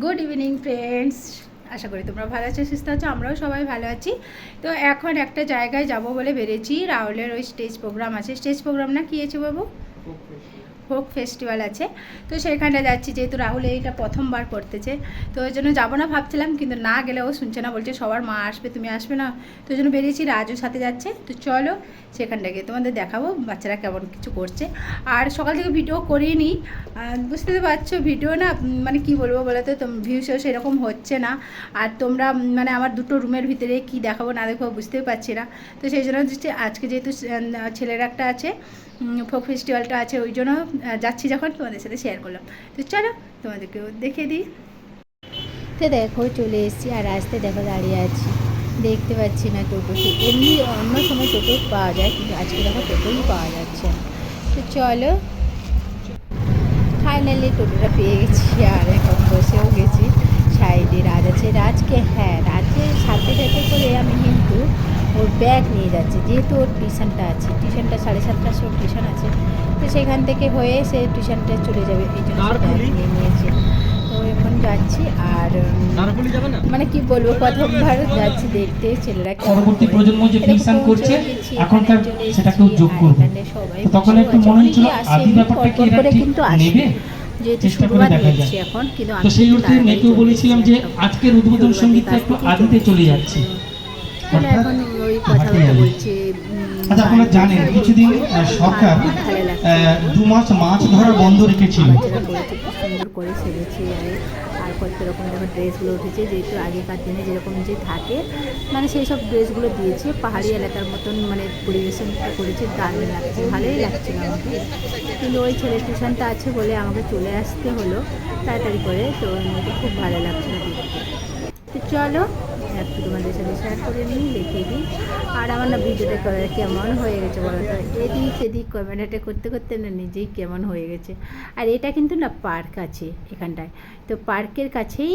Good evening friends আশা করি তোমরা ভালো আছো, সুস্থ আছো, আমরাও সবাই ভালো আছি। তো এখন একটা জায়গায় যাব বলে বেরেছি রাহুলের ওই স্টেজ প্রোগ্রাম আছে। স্টেজ প্রোগ্রাম না কী আছে বাবু? ফোক ফেস্টিভ্যাল আছে। তো সেখানটা যাচ্ছি, যেহেতু রাহুল এইটা প্রথমবার করতেছে, তো ওই জন্য যাব না ভাবছিলাম, কিন্তু না গেলে ও শুনছে না, বলছে সবার মা আসবে, তুমি আসবে না। তো ওই জন্য বেরিয়েছি, রাজুর সাথে যাচ্ছে। তো চলো সেখানটা গিয়ে তোমাদের দেখাবো, বাচ্চারা কেমন কিছু করছে। আর সকাল থেকে ভিডিও করিয়ে নিই বুঝতে তো পারছ ভিডিও না মানে কি বলব বলো তো ভিউসও সেরকম হচ্ছে না। আর তোমরা মানে আমার দুটো রুমের ভিতরে কি দেখাবো না দেখাবো বুঝতেই পারছি না। তো সেই জন্য আজকে যেহেতু ছেলের একটা আছে ফোক ফেস্টিভ্যালটা আছে, ওই জন্য যাচ্ছি যখন, তোমাদের সাথে শেয়ার করলাম। তো চলো, তোমাদেরকেও দেখে দিই। তো দেখো, চলে এসেছি, আর রাস্তায় দেখো দাঁড়িয়ে আছি। দেখতে পাচ্ছি না টোটোকে এমনি অন্য সময় টোটো পাওয়া যায়, কিন্তু আজকে দেখো টোটোই পাওয়া যাচ্ছে তো চলো ফাইনালি টোটোটা পেয়ে গেছি, আর এখন বসেও গেছি। সাইডে রাজ আছে, রাজকে হ্যাঁ রাজের সাথে সাথে করে আমি ওর ব্যাগ নিয়ে যাচ্ছে যেহেতু ওর টিউশনটা আছে টিউশনটা সাড়ে সাতটার সময় টিউশন আছে তো সেখান থেকে হয়ে সে টিউশনটা চলে যাবে এই জন্য ব্যাগ নিয়ে নিয়েছে। তো এখন যাচ্ছি আর মানে কি বলব প্রথমবার যাচ্ছি দেখতে ছেলেরা পরবর্তী প্রজন্ম যে টিউশন করছে এখনকার এখানে চলে সেটাকেও যোগ করবে। সবাই তখন একটু মনে হচ্ছিল আসে, আদি ব্যাপারটা কি করে ঠিক। নেবে? যেহেতু চেষ্টা করে দেখা যাক। এখন কিন্তু তো সেই অর্থে মেয়েকেও বলেছিলাম যে। আজকের উদ্বোধন সঙ্গীতটা একটু আদিতে চলে যাচ্ছে। তাহলে এখন ওই কথাবার্তা হাটে বলছে আচ্ছা আপনারা জানেন কিছুদিন সরকার ভালো লাগছে। আহ, দু মাস মাছ ধরা বন্ধ রেখেছিল। বাচ্চারা করেছে খুব সুন্দর করে সেরেছে আর আর কত রকম দেখো ড্রেসগুলো উঠেছে যেহেতু আগেকার দিনে যেরকম যে থাকে মানে সেই সব ড্রেসগুলো দিয়েছে পাহাড়ি এলাকার মতন মানে পরিবেশনটা করেছে দারুণ লাগছে ভালোই লাগছিল আমাকে। কিন্তু ওই ছেলে টিউশনটা আছে বলে আমাকে চলে আসতে হলো তাড়াতাড়ি করে তো খুব ভালো লাগছিল দেখতে। তো চলো একটু তোমাদের সাথে শেয়ার করে নিই দেখিয়ে দিই। আর আমার না ভিডিওটা কেমন হয়ে গেছে বলো তো? এদিক সেদিক কমেন্টটা করতে করতে না নিজেই কেমন হয়ে গেছে। আর এটা কিন্তু না পার্ক আছে এখানটায়। তো পার্কের কাছেই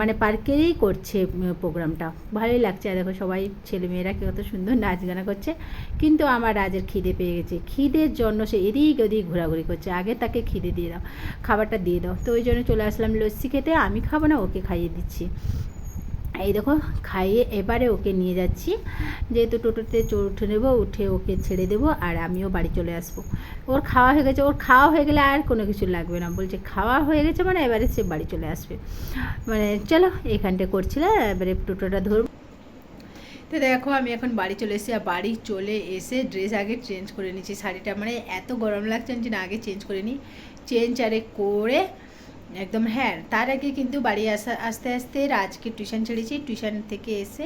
মানে পার্কেরই করছে প্রোগ্রামটা ভালোই লাগছে। আর দেখো সবাই ছেলেমেয়েরা কত সুন্দর নাচ গানা করছে। কিন্তু আমার রাজের খিদে পেয়ে গেছে। খিদের জন্য সে এদিক ওদিক ঘোরাঘুরি করছে। আগে তাকে খিদে দিয়ে দাও, খাবারটা দিয়ে দাও। তো ওই জন্য চলে আসলাম লস্যি খেতে। আমি খাব না, ওকে খাইয়ে দিচ্ছি। এই দেখো, খাইয়ে এবারে ওকে নিয়ে যাচ্ছি। যেহেতু টোটোতে চো- উঠে নেব, উঠে ওকে ছেড়ে দেবো আর আমিও বাড়ি চলে আসব। ওর খাওয়া হয়ে গেছে, ওর খাওয়া হয়ে গেলে আর কোনো কিছু লাগবে না। বলছে খাওয়া হয়ে গেছে মানে এবারে সে বাড়ি চলে আসবে। মানে চলো, এখানটা করছিলাম এবারে টোটোটা ধরবো। তো দেখো, আমি এখন বাড়ি চলে এসেছি আর বাড়ি চলে এসে ড্রেস আগে চেঞ্জ করে নিচ্ছি। শাড়িটা মানে এত গরম লাগছে যে না আগে চেঞ্জ করে নিই। চেঞ্জ আরে করে একদম হ্যাঁ তার আগে কিন্তু বাড়ি আসা, আস্তে আস্তে রাজকে টিউশন ছেড়েছি টিউশন থেকে এসে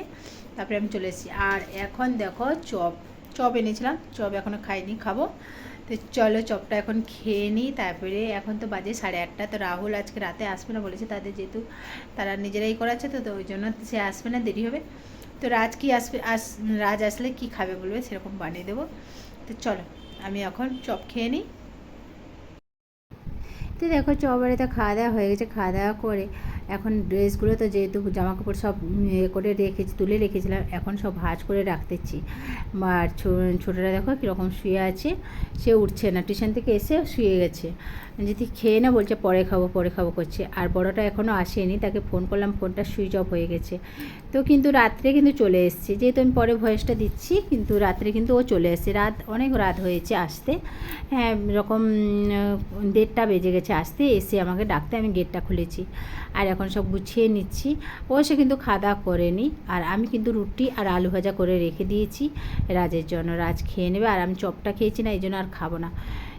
তারপরে আমি চলে এসেছি। আর এখন দেখো চপ চপ এনেছিলাম, চপ এখনও খাইনি, খাব। তো চলো চপটা এখন খেয়ে নিই, তারপরে এখন তো বাজে সাড়ে আটটা। তো রাহুল আজকে রাতে আসবে না বলেছে, তাদের যেহেতু তারা নিজেরাই করাচ্ছে, তো তো ওই জন্য সে আসবে না, দেরি হবে। তো রাজ কি আসবে, আস, রাজ আসলে কি খাবে বলবে সেরকম বানিয়ে দেবো। তো চলো, আমি এখন চপ খেয়ে নিই। তো দেখো চবাড়িতে খাওয়া দাওয়া হয়ে গেছে খাওয়া দাওয়া করে এখন ড্রেসগুলো তো যেহেতু জামা কাপড় সব ইয়ে করে রেখেছি, তুলে রেখেছিলাম এখন সব ভাঁজ করে রাখতেছি। আর ছো- ছোটোরা দেখো কীরকম শুয়ে আছে, সে উঠছে না। টিউশন থেকে এসে শুয়ে গেছে। যদি খেয়ে না বলছে, পরে খাব পরে খাব করছে। আর বড়টা এখনও আসেনি, তাকে ফোন করলাম, ফোনটা সুইচ অফ হয়ে গেছে। তো কিন্তু রাত্রে কিন্তু চলে এসছে। যেহেতু আমি পরে ভয়েসটা দিচ্ছি, কিন্তু রাত্রে কিন্তু ও চলে এসছে। রাত, অনেক রাত হয়েছে আসতে। হ্যাঁ এরকম দেড়টা বেজে গেছে আসতে। এসে আমাকে ডাকতে আমি গেটটা খুলেছি। আর এখন সব গুছিয়ে নিচ্ছি। সে কিন্তু খাওয়া করেনি আর আমি কিন্তু রুটি আর আলু ভাজা করে রেখে দিয়েছি। রাজের জন্য রাজ খেয়ে নেবে আর আমি চপটা খেয়েছি না, এই জন্য আর খাব না।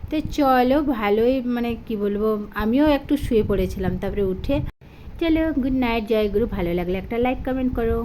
তো চলো, ভালোই মানে কি বলব, আমিও একটু শুয়ে পড়েছিলাম, তারপরে উঠে। চলো গুড নাইট জয় গুরু। ভালো লাগলে একটা লাইক কমেন্ট করো।